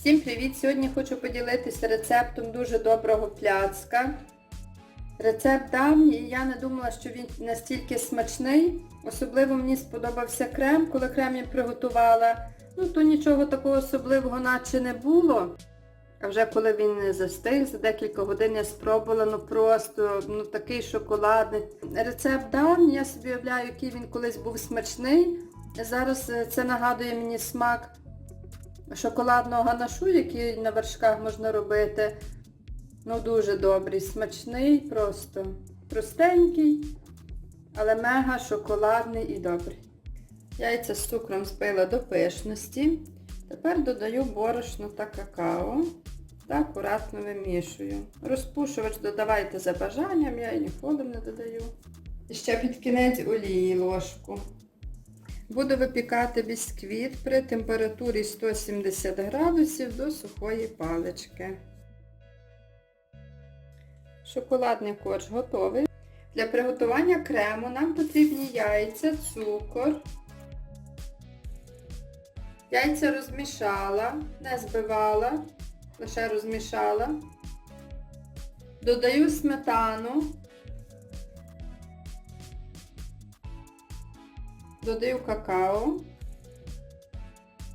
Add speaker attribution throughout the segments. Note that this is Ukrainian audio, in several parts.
Speaker 1: Всім привіт! Сьогодні хочу поділитися рецептом дуже доброго пляцка. Рецепт давній я не думала, що він настільки смачний. Особливо мені сподобався крем, коли крем я приготувала. Ну, то нічого такого особливого наче не було. А вже коли він не застиг, за декілька годин я спробувала, ну просто ну такий шоколадний. Рецепт давній, я собі уявляю, який він колись був смачний. Зараз е, це нагадує мені смак шоколадного ганашу, який на вершках можна робити. Ну дуже добрий, смачний, просто простенький, але мега шоколадний і добрий. Яйця з цукром збила до пишності. Тепер додаю борошно та какао та акуратно вимішую. Розпушувач додавайте за бажанням, я і ніколи не додаю. І ще під кінець олії ложку. Буду випікати бісквіт при температурі 170 градусів до сухої палички. Шоколадний корж готовий. Для приготування крему нам потрібні яйця, цукор. Яйця розмішала, не збивала, лише розмішала. Додаю сметану. Додаю какао.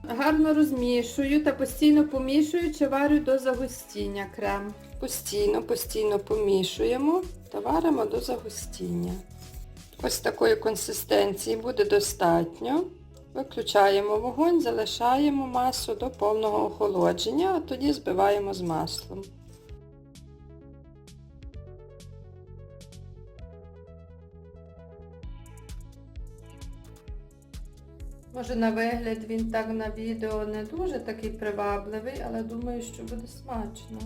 Speaker 1: Гарно розмішую та постійно помішую чи варю до загустіння крем. Постійно, постійно помішуємо та варимо до загустіння. Ось такої консистенції буде достатньо. Виключаємо вогонь, залишаємо масу до повного охолодження, а тоді збиваємо з маслом. Може на вигляд він так на відео не дуже такий привабливий, але думаю, що буде смачно.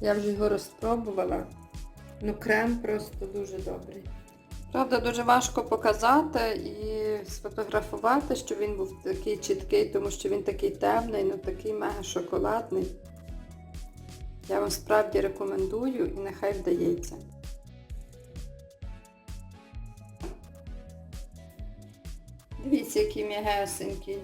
Speaker 1: Я вже його розпробувала. Ну, крем просто дуже добрий. Правда, дуже важко показати і сфотографувати, щоб він був такий чіткий, тому що він такий темний, ну такий мега шоколадний. Я вам справді рекомендую і нехай вдається. Дивіться, який м'ягесенький.